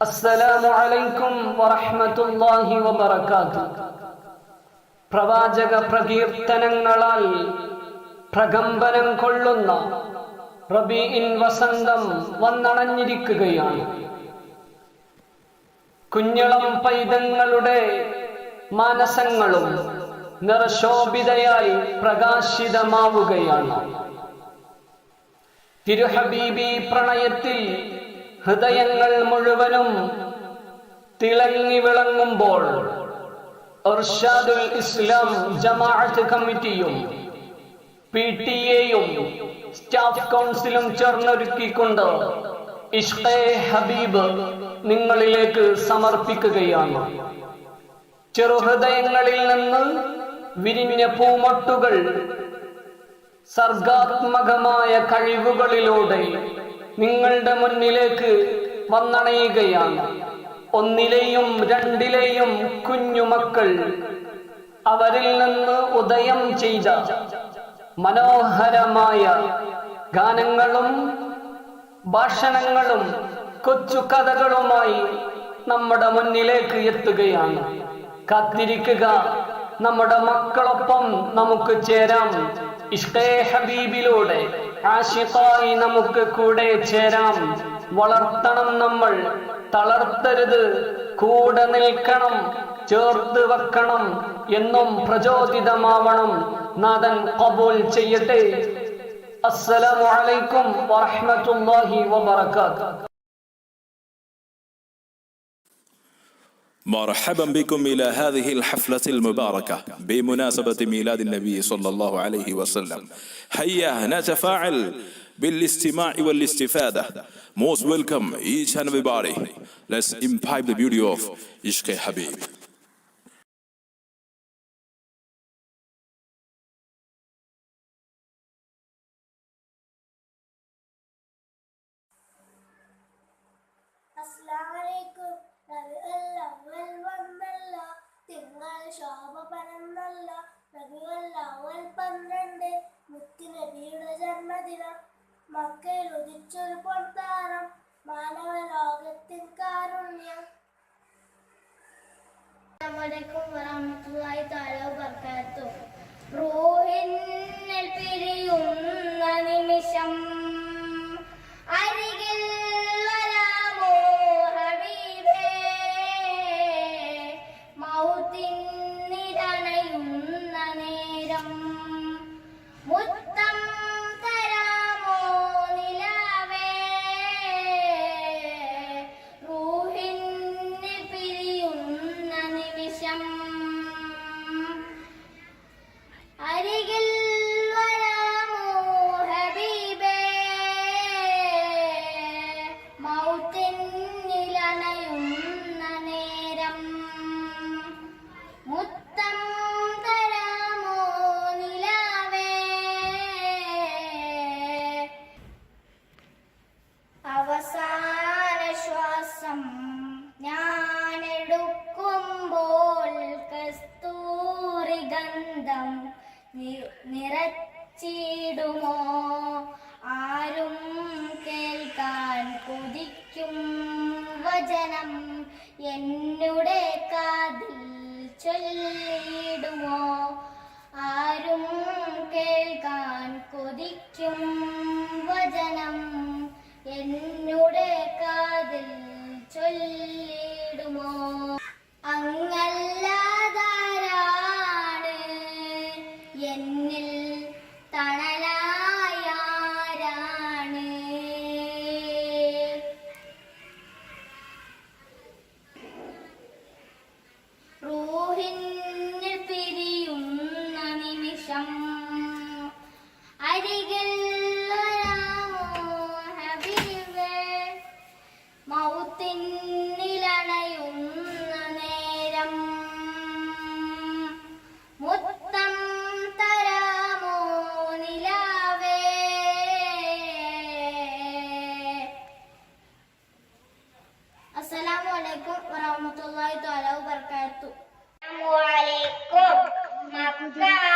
അസ്സലാമു അലൈക്കും വറഹ്മത്തുള്ളാഹി വബറകാതു പ്രവാചക പ്രകീർത്തനങ്ങളാൽ പ്രകമ്പനം കൊള്ളുന്ന റബീഇൻ വസന്തം വന്നണഞ്ഞിരിക്കുകയാണ്. കുഞ്ഞളം പൈതങ്ങളുടെ മാനസങ്ങളും നിറശോഭിതയായി പ്രകാശിതമാവുകയാണ്. തിരുഹബീബി പ്രണയത്തിൽ ഹൃദയങ്ങൾ മുഴുവനും തിളങ്ങി വിളങ്ങുമ്പോൾ ഇസ്ലാം ജമാഅത്ത് കമ്മിറ്റിയും പി ടി എയും സ്റ്റാഫ് കൗൺസിലും ചേർന്നൊരുക്കിക്കൊണ്ട് ഇഷ്ടേ ഹബീബ് നിങ്ങളിലേക്ക് സമർപ്പിക്കുകയാണ്. ചെറുഹൃദയങ്ങളിൽ നിന്ന് വിരിഞ്ഞ പൂമൊട്ടുകൾ സർഗാത്മകമായ കഴിവുകളിലൂടെ നിങ്ങളുടെ മുന്നിലേക്ക് വന്നണയുകയാണ്. ഒന്നിലെയും രണ്ടിലെയും കുഞ്ഞുമക്കൾ അവരിൽ നിന്ന് ഉദയം ചെയ്ത മനോഹരമായ ഗാനങ്ങളും ഭാഷണങ്ങളും കൊച്ചു കഥകളുമായി നമ്മുടെ മുന്നിലേക്ക് എത്തുകയാണ്. കാത്തിരിക്കുക നമ്മുടെ മക്കളൊപ്പം നമുക്ക് ചേരാം. ഇഷ്കേ ഹബീബിലൂടെ ആഷിഖായി നമുക്ക് കൂടെ ചേരാം. വളർത്തണം നമ്മൾ. തളർത്തരുത്. കൂടെ നിൽക്കണം. ചേർത്ത് വെക്കണം എന്നും പ്രചോദിതമാവണം. നാഥൻ കബൂൽ ചെയ്യട്ടെ. അസ്സലാമു അലൈക്കും വറഹ്മത്തുള്ളാഹി مرحبا بكم إلى هذه الحفلة المباركة بمناسبة ميلاد النبي صلى الله عليه وسلم. هيا نتفاعل بالاستماع والاستفادة. Most welcome each and everybody. Let's imbibe the beauty of ishq habib. അസ്ലാമലൈക്കും റബിഅൽ വന്നല്ല തിങ്കൾ ശോഭ പരന്നല്ല റബിഅൽ അവൽ പന്ത്രണ്ട് മുത്തുനബിയുടെ ജന്മദിനം. മക്കയിൽ ഉദിച്ചൊരു പൊൻതാരം മാനവ ലോകത്തിൻ കാരുണ്യം. അസ്സലാമലൈക്കും വറഹ്മത്തുള്ളാഹി തആല വബറകാതുഹു. റൂഹിന്നൽ പിരിയുന്ന നിമിഷം നിറച്ചിടുമോ ആരും കേൾക്കാൻ കൊതിക്കും വചനം. എന്നുടെ കാതിൽ ചൊല്ലിടുമോ? ആരും കേൾക്കാൻ കൊതിക്കും വചനം. എന്നുടെ കാതിൽ ചൊല്ലിടുമോ? അങ്ങല്ലാതാരാണ്? എന്നിൽ അലൈക്കും വറഹ്മത്തുള്ളാഹി തആല വബറകാതുഹു മക്കായൊന്നൊരു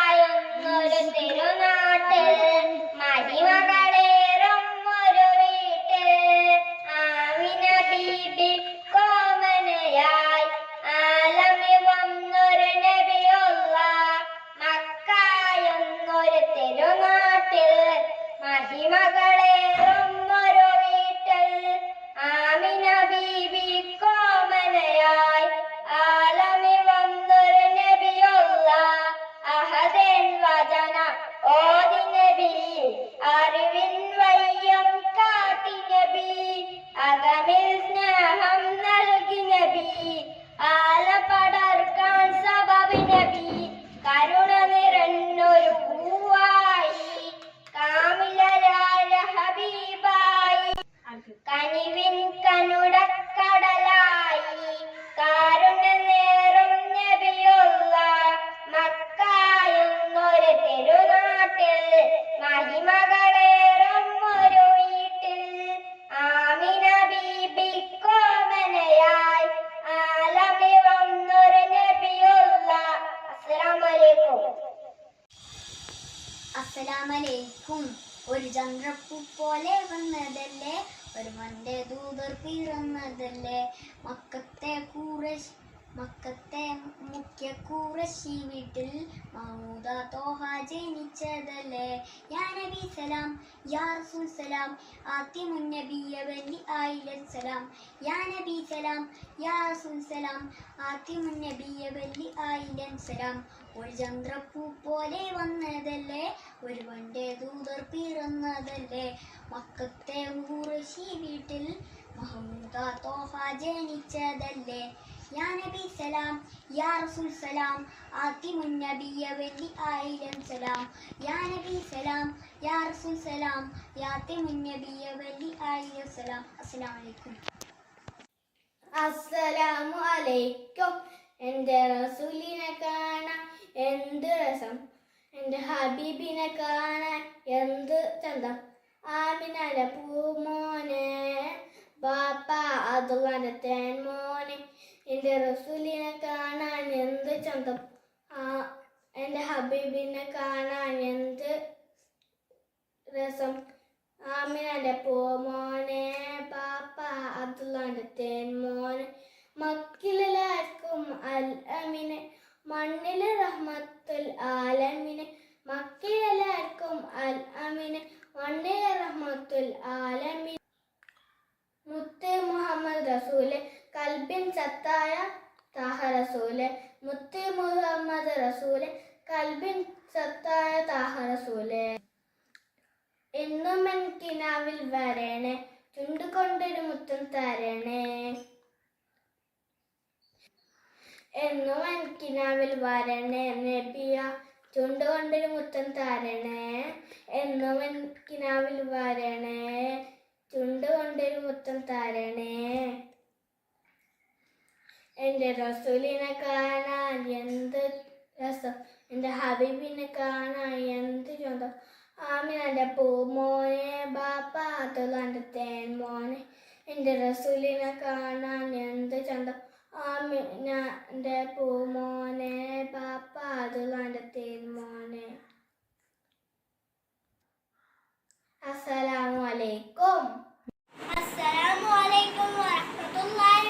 അസ്സലാമലൈക്കും. ഒരു ചന്ദ്രപ്പൂ പോലെ വന്നതല്ലേ? ഒരു മന്റെ ദൂതർ പിറന്നതല്ലേ? മക്കത്തെ കൂറശ് മക്കത്തെ മുഖ്യ കൂറശി വീട്ടിൽ മൗദ തോഹ ജനിച്ചതല്ലേ? യാ നബി സലാം യാ റസൂൽ സലാം ആത്തിമുൻ നബിയ വലി ആയില സലാം. യാ നബി സലാം യാ റസൂൽ സലാം ആത്തിമുൻ നബിയ വലി ആയിലൻ സലാം. ഒരു ചന്ദ്രപ്പൂ പോലെ വന്നതല്ലേ? ഒരു വണ്ടേ ദൂതർ പിറന്നതല്ലേ? മക്കത്തെ ഊറശി വീട്ടിൽ മഹമ്മൂദ തോഹ ജനിച്ചതല്ലേ? യാ നബി സലാം യാ റസൂൽ സലാം ആത്തിമുൻ നബിയ വലി ആയിരം സലാം. യാ നബി സലാം യാ റസൂൽ സലാം യാത്തിമുൻ നബിയ വലി ആയിരം സലാം. അസ്സലാമു അലൈക്കും അസ്സലാമു അലൈക്കും എന്റെ റസൂലിനെ കാണാൻ എന്ത് രസം? എന്റെ ഹബീബിനെ കാണാൻ എന്ത് ചന്തം? ആമിനാലെ പൂമോനെ ബാപ്പ അത് തേൻ മോനെ എന്റെ റസൂലിനെ കാണാൻ എന്ത് ചന്തം? ആ എന്റെ ഹബീബിനെ കാണാൻ എന്ത് രസം? ആമിനല പൂമോനെ ബാപ്പ അബ്ദുള്ളാന്റെ തേൻ മോനെ മക്കിലെല്ലാവർക്കും അൽ അമിനെ മണ്ണിലെ റഹ്മത്തുൽ ആലമിനെ മക്കിലെല്ലാവർക്കും അൽ അമിനെ മണ്ണിലെ റഹ്മത്തുൽ ആലമിനെ മുത്ത് മുഹമ്മദ് റസൂൽ കൽബിൻ സത്തായ താഹ റസൂൽ മുത്തി മുഹമ്മദ് റസൂലെ കൽബിൻ സത്തായ താഹ റസൂലെ. എന്നും എൻ കിനാവിൽ വരണേ ചുണ്ടുകൊണ്ടൊരു മുത്തം തരണേ. എന്നും എൻ കിനാവിൽ വരണേ നബിയ ചുണ്ടുകൊണ്ടൊരു മുത്തം തരണേ. എന്നും എൻ കിനാവിൽ വരണേ ചുണ്ടുകൊണ്ടൊരു മുത്തം തരണേ. എന്റെ റസൂലിനെ കാണാൻ എന്ത് രസം? എന്റെ ഹബീബിനെ കാണാൻ എന്ത് പൂമോനെ ബാപ്പ അതുലാന്റെ തേൻ മോനെ. എന്റെ റസൂലിനെ കാണാൻ എന്ത് ചന്തം പൂമോനെ ബാപ്പ അതുലാന്റെ തേൻ മോനെ. അസ്സലാമു അലൈക്കും. അസ്സലാമു അലൈക്കും വറഹ്മത്തുള്ളാഹി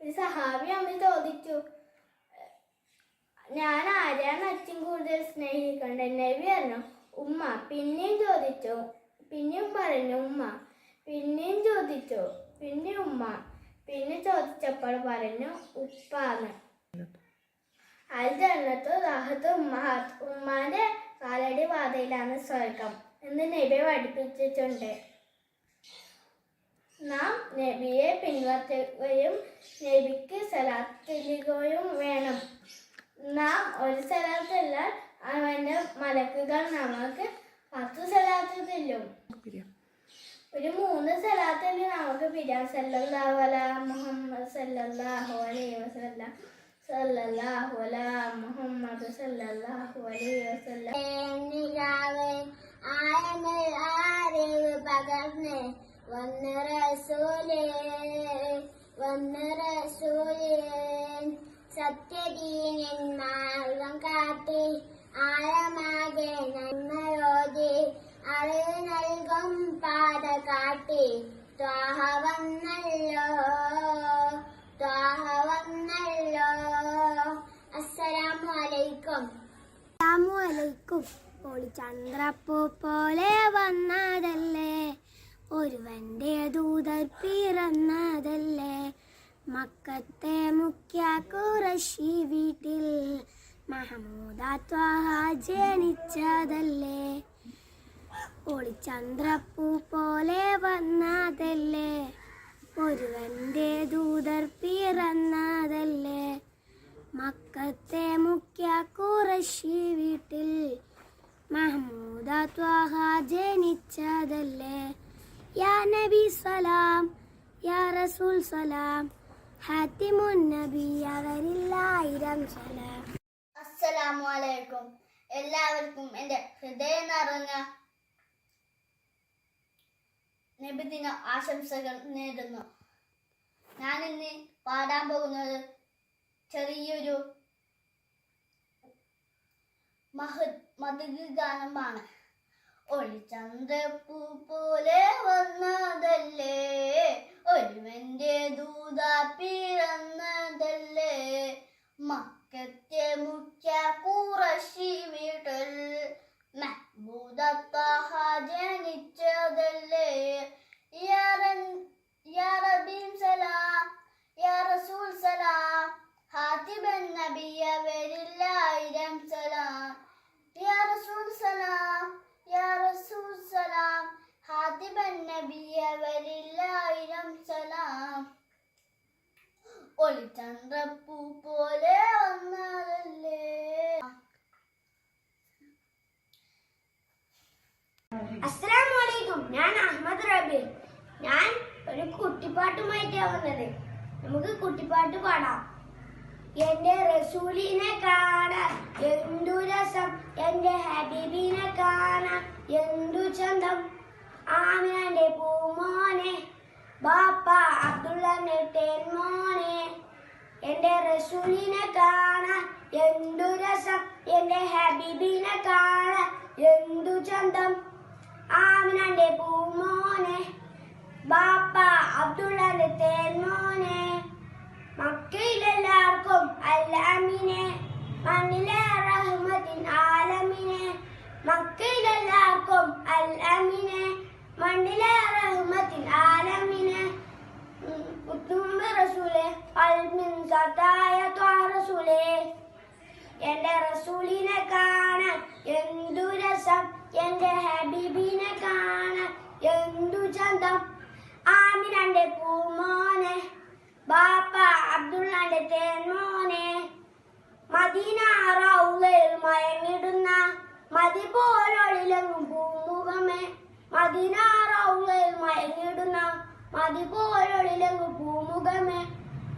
ഒരു സഹാബി അമ്മ ചോദിച്ചു. ഞാൻ ആരെയാണ് അച്ഛൻ കൂടുതൽ സ്നേഹിക്കേണ്ടത്? നബി പറഞ്ഞു ഉമ്മ. പിന്നെയും ചോദിച്ചു പിന്നെയും പറഞ്ഞു ഉമ്മ. പിന്നെയും ചോദിച്ചു പിന്നെ ഉമ്മ. പിന്നെ ചോദിച്ചപ്പോൾ പറഞ്ഞു ഉപ്പാന്ന്. അത് ജന്നത്തു ദാഹത്ത് ഉമ്മഹാത്ത് ഉമ്മാന്റെ കാലടി വാതയിലാണ് സ്വർഗം എന്ന് നബി പഠിപ്പിച്ചിട്ടുണ്ട്. നാം നബിയെ പിൻവറ്റുകയും നബിക്ക് സലാത്തിലുകയും വേണം. നാം ഒരു സലാത്തല്ല അവന്റെ മലക്കുകൾ നമുക്ക് പത്ത് സലാത്ത് ചെല്ലും ഒരു മൂന്ന് സ്ഥലത്തിൽ നമുക്ക് പിരാൻ സല്ലല്ലാഹു അലാ മുഹമ്മദ് സല്ലല്ലാഹു അലൈഹി വസല്ലം സല്ലല്ലാഹു അലാ മുഹമ്മദ് സല്ലല്ലാഹു അലൈഹി വസല്ലം. ആരെ പകർന്ന് വന്ന റസൂലേ വന്ന റസൂലേ സത്യദീനൻ മാർഗം കാട്ടി ആഴമാകെ നന്മയോതി അറിവ് നൽകും പാത കാട്ടി. ത്വാഹ വന്നല്ലോ ത്വാഹ വന്നല്ലോ അസ്സലാമു അലൈക്കും അസ്സലാമലൈക്കും ഒളിചന്ദ്രപ്പൂ പോലെ വന്നതല്ലേ. ഒരുവന്റെ ദൂതർ പിറന്നതല്ലേ? മക്കത്തെ മുഖ്യ കുറശി വീട്ടിൽ മഹമൂദാത്വാഹ ജനിച്ചതല്ലേ? ഒളിചന്ദ്രപ്പൂ പോലെ വന്നതല്ലേ? ഒരുവന്റെ ദൂതർ പിറന്നതല്ലേ? മക്കത്തെ മുഖ്യ കുറശി വീട്ടിൽ മഹമൂദ ത്വാഹ ജനിച്ചതല്ലേ? യാ നബി സലാം യാ റസൂൽ സലാം ഹാത്തിമുൻ നബി അവരില്ലായിരം സലാം. അസ്സലാമു അലൈക്കും എല്ലാവർക്കും എന്റെ ഹൃദയം നിറഞ്ഞ നബിദിന ആശംസകൾ നേരുന്നു. ഞാൻ ഇന്ന് പാടാൻ പോകുന്നത് ചെറിയൊരു മഹദ് മധുര ഗാനമാണ് ഒളിചന്ദ്രപ്പൂ പോലെ വന്നതല്ലേ? ഒരുവന്റെ ദൂത പിറന്നതല്ലേ? മക്കത്തെ മുഖ്യ കുറശി വീട്ടിൽ മഹ്മൂദത്താഹ ജനിച്ചതല്ലേ യാ റൻ- യാ റബീം സലാം യാ റസൂൽ സലാം ഹാത്തിബൻ നബിയ വരില്ലായിരം സലാം യാ റസൂൽ സലാം യാ റസൂൽ സലാം ഹാത്തിബൻ നബിയ വരില്ലായിരം സലാം ഒളിചന്ദ്രപ്പൂ പോലെ വന്നതല്ലേ അസ്സലാമു അലൈക്കും ഞാൻ അഹമ്മദ് റബി ഞാൻ ഒരു കുട്ടിപ്പാട്ടുമായിട്ടാണ് വന്നത് കുട്ടിപ്പാട്ട് പാടാം. എന്റെ റസൂലിനെ കാണാൻ എന്തു രസം? എന്റെ ഹബീബിനെ കാണാൻ എന്തു ചന്തം? ആമിനന്റെ പൂമോനെ ബാപ്പ അബ്ദുള്ളന്റെ തേൻമോനെ എന്റെ റസൂലിനെ കാണാൻ എന്തു രസം? എന്റെ ഹബീബിനെ കാണാൻ എന്തു ചന്തം? ആമിനന്റെ പൂമോനെ ബാപ്പ അബ്ദുള്ളന്റെ തേൻമോനെ മക്കയിലെല്ലാവർക്കും അല്ലാമിനെ മണ്ണിലെ റഹ്മത്തിൻ ആലമിനെ. മക്കയിലെല്ലാവർക്കും അല്ലാമിനെ മണ്ണിലെ റഹ്മത്തിൻ ആലമിനെ. റസൂലെ റസൂലേ. എന്റെ റസൂലിനെ കാണാൻ എന്തു രസം എന്റെ ഹബീബിനെ കാണാൻ എന്തു ചന്തം. ആമിരന്റെ പൂമോനെ ബാപ്പ അബ്ദുള്ളന്റെ തേൻമോനെ മദീന റൗലയിൽ മയങ്ങിടുന്ന മതി പോലൊളിലെങ്ങും പൂമുഖമേ. മദീന റൗലയിൽ മയങ്ങിടുന്ന മതി പോലൊളിലെങ്ങും പൂമുഖമേ.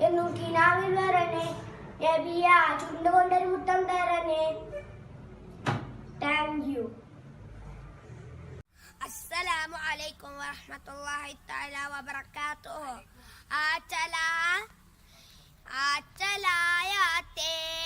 എന്നും കിനാവിൽ വരണേ. നബിയ ചുണ്ടുകൊണ്ടൊരു മുത്തം തരണേ. താങ്ക് യു അസ്സലാമു അലൈക്കും വറഹ്മത്തുള്ളാഹി തആല വബറകാതുഹു. आ चला आ चला ते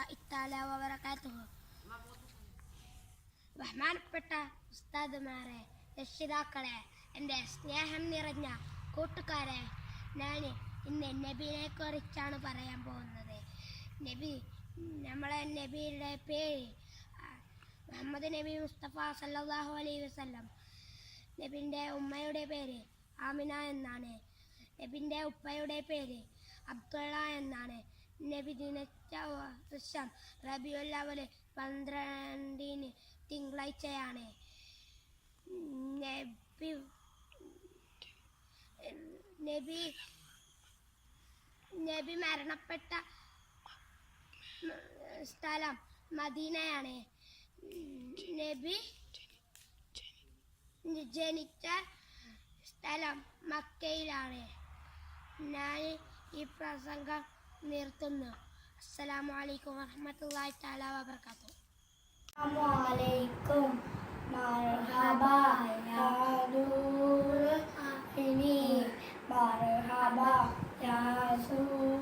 വബറകാതുഹു ബഹുമാനപ്പെട്ട ഉസ്താദുമാരെ രക്ഷിതാക്കളെ എന്റെ സ്നേഹം നിറഞ്ഞ കൂട്ടുകാരെ ഞാൻ ഇന്ന് നബിനെ കുറിച്ചാണ് പറയാൻ പോകുന്നത്. നബി നമ്മളെ നബിയുടെ പേര് മുഹമ്മദ് നബി മുസ്തഫ സല്ലല്ലാഹു അലൈഹി വസ്ലം നബിന്റെ ഉമ്മയുടെ പേര് ആമിന എന്നാണ്. നബിന്റെ ഉപ്പയുടെ പേര് അബ്ദുള്ള എന്നാണ്. നബി ജനിച്ച റബിയുൽ അവൽ പന്ത്രണ്ടിന് തിങ്കളാഴ്ചയാണ്. നബി നബി നബി മരണപ്പെട്ട സ്ഥലം മദീനയാണ്. നബി ജനിച്ച സ്ഥലം മക്കയിലാണ്. ഞാൻ ഈ പ്രസംഗം നിർത്തുന്നു. Assalamualaikum warahmatullahi taala wabarakatuh. Assalamualaikum. Marhaba ya Nur. Ini marhaba ya Sur.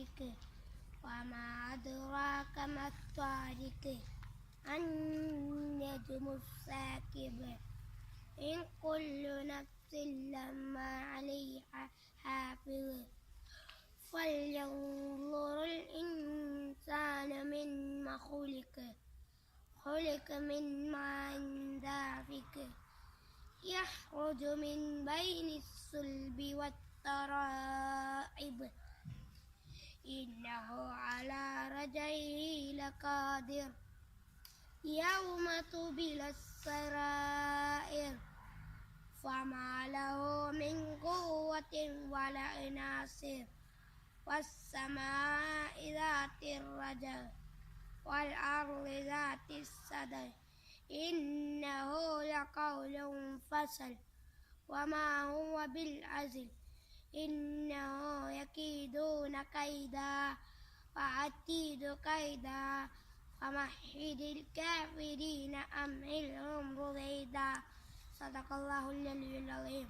والطارق وما أدراك ما الطارق. النجم الساكب إن كل نفس لما عليها حافظ. فلينظر الإنسان مما خلق. خلق من ماء دافق يخرج من بين الصلب والترائب. إنه على رجعه لقادر. يوم تبلى السرائر فما له من قوة ولا ناصر. والسماء ذات الرجع والأرض ذات الصدع إنه لقول فصل. وما هو بالعزل. إنه يكيدون كيدا وأكيد كيدا. فمهد الكافرين أمهلهم رويدا صدق الله العلي العظيم.